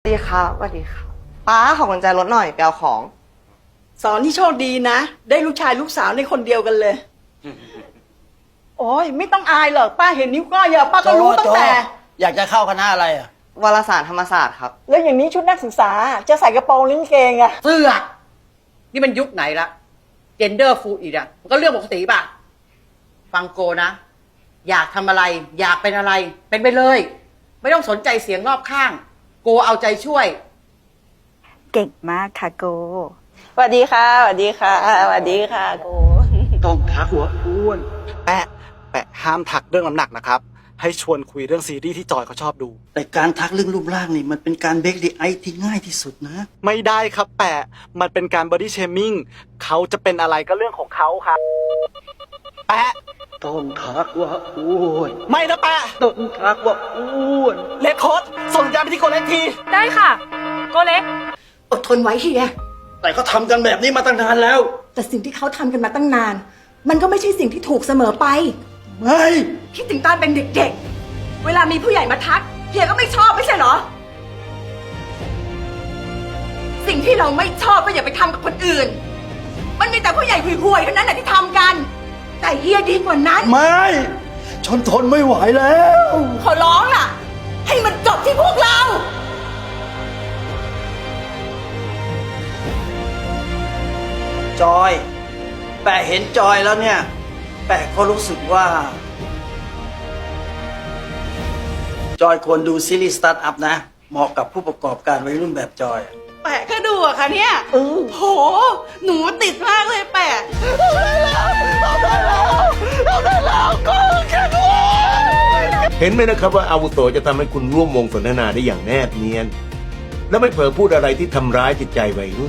สวัสดีครับสวัสดีครับป้าขอกุญแจรถหน่อยไปเอาของ สอนที่โชคดีนะ ได้ลูกชายลูกสาวในคนเดียวกันเลย โอ้ยไม่ต้องอายหรอกป้าเห็นนิ้วก้อยอะป้าก็รู้ตั้งแต่โจอยากจะเข้าคณะอะไรอะ วารสารธรรมศาสตร์ครับแล้วอย่างนี้ชุดนักศึกษาจะใส่กระโปรงหรือกางเกงอะเสื้อนี่มันยุคไหนละเจนเดอร์ฟูอีกอะมันก็เรื่องปกติป่ะ ฟังโกนะ อยากทำอะไร อยากเป็นอะไร เป็นไปเลย ไม่ต้องสนใจเสียงรอบข้าง โกเอาใจช่วย เก่งมากค่ะโก สวัสดีค่ะสวัสดีค่ะสวัสดีค่ะกูต้องทักหัวอ้วน แปะ แปะห้ามทักเรื่องน้ำหนักนะครับ ให้ชวนคุยเรื่องซีรีส์ที่จอยเขาชอบดู แต่การทักเรื่องรูปร่างนี่มันเป็นการเบรกดีไอที่ง่ายที่สุดนะ ไม่ได้ครับแปะ มันเป็นการบอดี้เชมิ่งเขาจะเป็นอะไรก็เรื่องของเขาครับ แปะ ต้องทักว่าอ้วนไม่นะแปะต้องทักว่าอ้วน เลคโคดส่งยาไปที่โกเลนที ได้ค่ะ โกเล็ก อดทนไว้เฮีย แต่เขาทำกันแบบนี้มาตั้งนานแล้ว แต่สิ่งที่เขาทำกันมาตั้งนาน มันก็ไม่ใช่สิ่งที่ถูกเสมอไป ไม่คิดถึงตอนเป็นเด็กๆ เวลามีผู้ใหญ่มาทักเฮียก็ไม่ชอบไม่ใช่เหรอ สิ่งที่เราไม่ชอบก็อย่าไปทำกับคนอื่น มันมีแต่ผู้ใหญ่ห่วยๆเท่านั้นแหละที่ทำกัน แต่เฮียดีกว่านั้น ไม่ฉันทนไม่ไหวแล้ว ขอร้องล่ะ ให้มันจบที่พวกเรา จอย แปะเห็นจอยแล้วเนี่ย แปะก็รู้สึกว่า จอยควรดูซีรีส์สตาร์ทอัพนะ เหมาะกับผู้ประกอบการวัยรุ่นแบบจอยแปะก็ดูอะค่ะเนี่ยโห หนูติดมากเลยแปะ เห็นไหมนะครับว่าอาวุโสจะทำให้คุณร่วมวงสนทนาได้อย่างแนบเนียนและไม่เผลอพูดอะไรที่ทำร้ายจิตใจวัยรุ่น